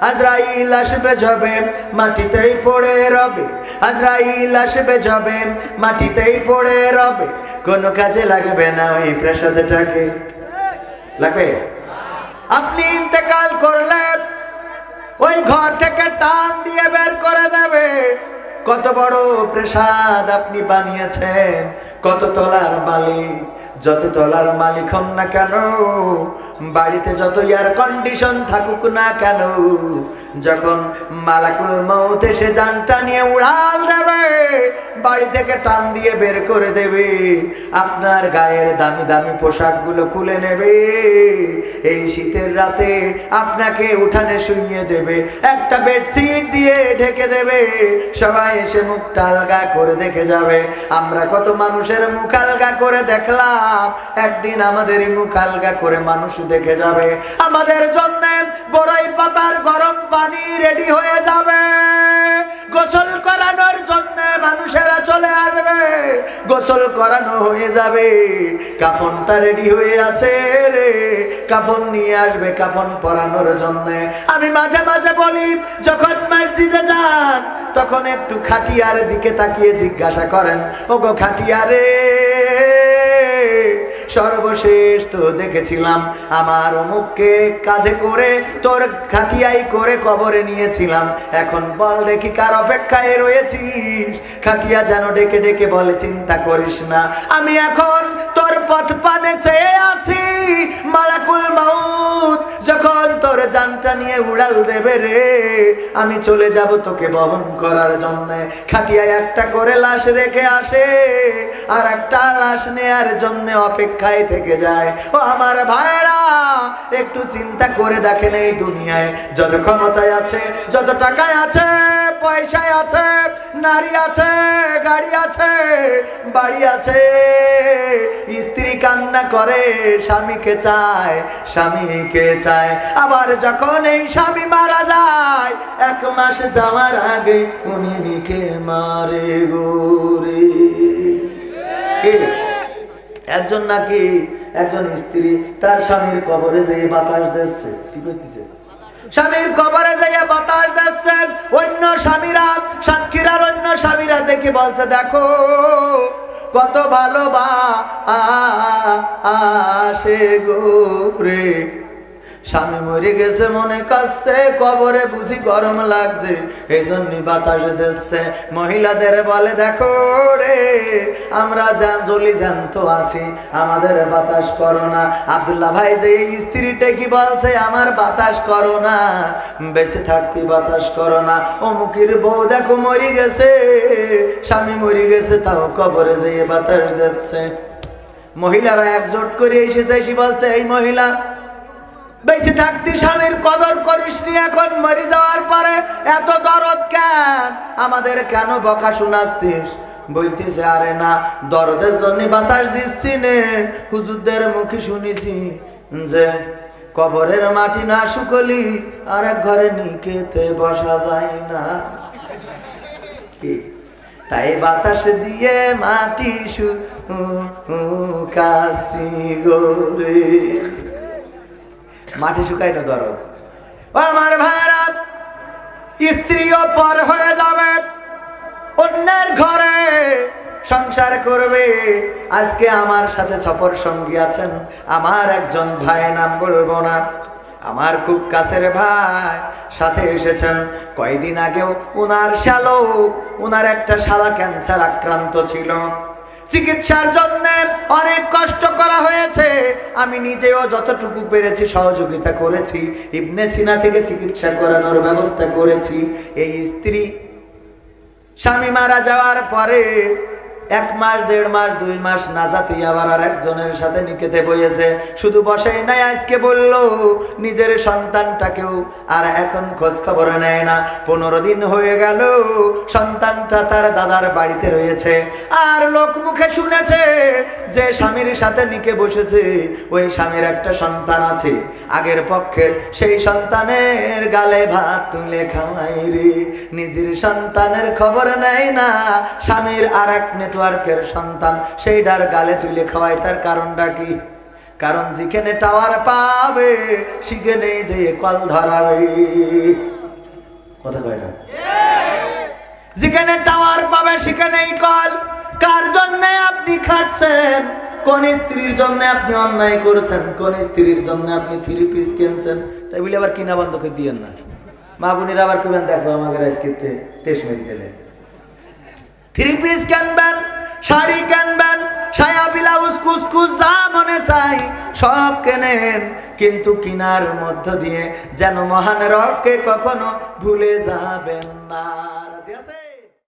আজরাইল আসবে যাবে, মাটিতেই পড়ে রবে। আজরাইল আসবে যাবে, মাটিতেই পড়ে রবে। কোনো কাজে লাগবে না ওই প্রাসাদটাকে। লাগবে? আপনি ইন্তেকাল করলে ওই ঘর থেকে টান দিয়ে বের করে দেবে। কত বড় প্রাসাদ আপনি বানিয়েছেন, কত তলার মালিক। যত তলার মালিক হন না কেন, বাড়িতে যত এয়ার কন্ডিশন থাকুক না কেন, যখন মালাকুল মৌত এসে যানটা নিয়ে উড়াল দেবে, বাড়ি থেকে টান দিয়ে বের করে দেবে, আপনার গায়ের দামি দামি পোশাকগুলো খুলে নেবে এই শীতের রাতে আপনাকে উঠানে শুইয়ে দেবে, একটা বেডশিট দিয়ে ঢেকে দেবে। সবাই এসে মুখটা আলগা করে দেখে যাবে। আমরা কত মানুষের মুখ আলগা করে দেখলাম। একদিন আমাদের মুখ আলগা করে মানুষ দেখে যাবে। আমাদের জন্য বড়ই পাতার গরম পানি রেডি হয়ে যাবে। গোসল করানো হয়ে যাবে। কাফনটা রেডি হয়ে আছে রে। কাফন নিয়ে আসবে, কাফন পরানোর জন্য। আমি মাঝে মাঝে বলি, যখন মসজিদে যান, তখন একটু খাটিয়ার দিকে তাকিয়ে জিজ্ঞাসা করেন, ওগো খাটিয়ারে সর্বশেষ তো দেখেছিলাম। আমার অমুককে কাঁধে করে, তোর খাটিয়াই করে কবরে নিয়েছিলাম। এখন বল দেখি কার অপেক্ষায় রয়েছিস? খাটিয়া যেন ডেকে ডেকে বলে, চিন্তা করিস না। আমি এখন তোর পথ পানে চেয়ে আছি। মালাকুল মাউত, যখন তোর জানটা নিয়ে উড়াল দেবে রে, আমি চলে যাব তোকে বহন করার জন্য। খাটিয়ায় একটা করে লাশ রেখে আসে, আর একটা লাশ নেয়ার জন্য অপেক্ষায় থেকে যায়। ও আমার ভাইরা, একটু চিন্তা করে দেখেন এই দুনিয়ায় যত ক্ষমতায় আছে, যত টাকায় আছে। পয়সায় আছে, নারী আছে, গাড়ি আছে, বাড়ি আছে। স্ত্রী কান্না করে, স্বামীকে চায় স্বামীকে চায়। আবার যখন এই স্বামী মারা যায়, এক মাস যাওয়ার আগে উনি নিকে মারে গোরে একজন নাকি একজন স্ত্রী, তার স্বামীর কবরে যে বাতাস দিচ্ছে। কি করতেছে? স্বামীর কবরে যাইয়া বাতাস দিচ্ছেন। অন্য স্বামীরা সাক্ষীরার অন্য স্বামীরা দেখে বলছে, দেখো, কত ভালো বা আসে গো রে। স্বামী মরে গেছে, মনে কাছে কবরে বুঝি গরম লাগছে এই জন্য বাতাস দিচ্ছে। মহিলাদের বলে, দেখো রে, আমরা জলি জ্যান্ত আছি, আমাদের বাতাস করো না। আবদুল্লাহ ভাই, যে এই স্ত্রীটা কি বলছে, আমার বাতাস করো না, বেঁচে থাকতে বাতাস করো না। অমুকির বউ, দেখো, মরি গেছে, স্বামী মরি গেছে, তাও কবরে যেয়ে বাতাস দিচ্ছে। মহিলারা একজোট করে এসেছে এসে বলছে, এই মহিলা বেঁচে থাকতি স্বামীর কদর করিস নি এখন, মরি যাওয়ার পরে এত দরদ কেন? আমাদের কেন বকা শোনাচ্ছিস? বলতেছে, আরে না, দরদের জন্য বাতাস দিচ্ছি নে। হুজুরদের মুখে শুনেছি যে, কবরের মাটি না শুকলি আর এক ঘরে নিকেতে বসা যায় না। কি? তাই বাতাস দিয়ে মাটি শুকাশি গোরে মাটি শুকাই না ধরো। আমার ভাইরা স্ত্রীও পর হয়ে যাবে। অন্যের ঘরে সংসার করবে। আজকে আমার সাথে সফর সঙ্গী আছেন। আমার একজন ভাই, নাম বলব না। আমার খুব কাছের ভাই, সাথে এসেছেন। কয়দিন আগেও উনার শ্যালক উনার একটা শালা ক্যান্সার আক্রান্ত ছিল। চিকিৎসার জন্য অনেক কষ্ট করা হয়েছে। আমি নিজেও যতটুকু পেরেছি সহযোগিতা করেছি। ইবনে সিনা থেকে চিকিৎসা করানোর ব্যবস্থা করেছি। এই স্ত্রী স্বামী মারা যাওয়ার পরে এক মাস, দেড় মাস, দুই মাস না জাতি আবার আর একজনের সাথে নিকেতে বইয়েছে। শুধু বসেই নাই আজকে বলল, নিজের সন্তানটাকেও আর এখন খোঁজ খবর নেয় না। পনেরো দিন হয়ে গেল, সন্তানটা তার দাদার বাড়িতে রয়েছে। আর লোক মুখে শুনেছে যে স্বামীর সাথে নিকে বসেছে, ওই স্বামীর একটা সন্তান আছে। আগের পক্ষের সেই সন্তানের গালে ভাত তুলে খাওয়াই রে। নিজের সন্তানের খবর নেয় না, স্বামীর আর এক নেটওয়ার্কের সন্তান সেইটার গালে তুলে খাওয়ায় তার কারণটা কি? কারণ যেখানে টাওয়ার পাবে সেখানেই যে কল ধরাবে। কথা কয় না? যেখানে টাওয়ার পাবে, সেখানেই কল। কার জন্য আপনি খাচ্ছেন? কোন স্ত্রীর জন্য আপনি অন্যায় করেছেন? কোন স্ত্রীর জন্য আপনি থ্রি পিস কিনছেন? তাই বলে আবার কিনা বন্ধ করে দিয়েন না। মা বোনের আবার করবেন দেখব আমাকে আজকে তেইশ মেরি দিলে থ্রি পিস কিনবেন শাড়ি কিনবেন সায়া ব্লাউজ কুসকুস যা মনে চাই, সব কেনেন। কিন্তু কিনার মধ্য দিয়ে যেন মহান রবকে কখনো ভুলে যাবেন না। আছে